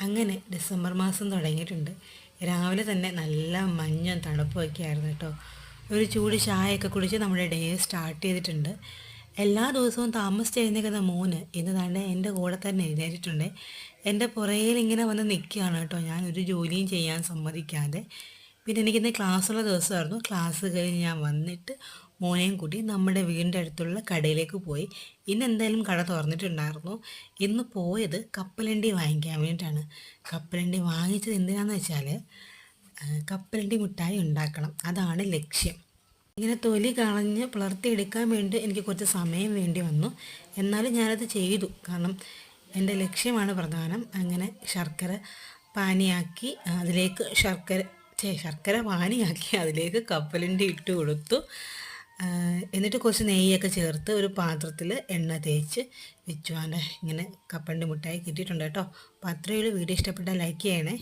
അങ്ങനെ ഡിസംബർ മാസം തുടങ്ങിയിട്ടുണ്ട്. രാവിലെ തന്നെ നല്ല മഞ്ഞും തണുപ്പൊക്കെ ആയിരുന്നു കേട്ടോ. ഒരു ചൂട് ചായയൊക്കെ കുടിച്ച് നമ്മുടെ ഡേ സ്റ്റാർട്ട് ചെയ്തിട്ടുണ്ട്. എല്ലാ ദിവസവും താമസിച്ച് എഴുന്നേക്കുന്ന മോന് ഇന്ന് തന്നെ എന്റെ കൂടെ തന്നെ എഴുന്നേറ്റിട്ടുണ്ട്. എന്റെ പുറയിൽ ഇങ്ങനെ വന്ന് നിൽക്കുകയാണ് കേട്ടോ. ഞാൻ ഒരു ജോലിയും ചെയ്യാൻ സമ്മതിക്കാതെ. പിന്നെ എനിക്കിന്ന് ക്ലാസ്സുള്ള ദിവസമായിരുന്നു. ക്ലാസ് കഴിഞ്ഞ് ഞാൻ വന്നിട്ട് മോനെയും കൂട്ടി നമ്മുടെ വീടിന്റെ അടുത്തുള്ള കടയിലേക്ക് പോയി. ഇന്ന് എന്തായാലും കട തുറന്നിട്ടുണ്ടായിരുന്നു. ഇന്ന് പോയത് കപ്പലണ്ടി വാങ്ങിക്കാൻ വേണ്ടിയിട്ടാണ്. കപ്പലണ്ടി വാങ്ങിച്ചത് എന്തിനാന്ന് വെച്ചാൽ കപ്പലണ്ടി മിഠായി ഉണ്ടാക്കണം. അതാണ് ലക്ഷ്യം. ഇങ്ങനെ തൊലി കളഞ്ഞ് പുലർത്തിയെടുക്കാൻ വേണ്ടി എനിക്ക് കുറച്ച് സമയം വേണ്ടി വന്നു. എന്നാലും ഞാനത് ചെയ്തു. കാരണം എന്റെ ലക്ഷ്യമാണ് പ്രധാനം. അങ്ങനെ ശർക്കര പാനിയാക്കി അതിലേക്ക് ശർക്കര ശർക്കര പാനിയാക്കി അതിലേക്ക് കപ്പലിന്റെ ഇട്ട് കൊടുത്തു. എന്നിട്ട് കുറച്ച് നെയ്യൊക്കെ ചേർത്ത് ഒരു പാത്രത്തിൽ എണ്ണ തേച്ച് വെച്ചു. ഇങ്ങനെ കപ്പണ്ടി മുട്ടായി കിട്ടിയിട്ടുണ്ട് കേട്ടോ. അപ്പോൾ അത്രയേ ഉള്ളൂ. വീഡിയോ ഇഷ്ടപ്പെട്ടാൽ ലൈക്ക് ചെയ്യണേ.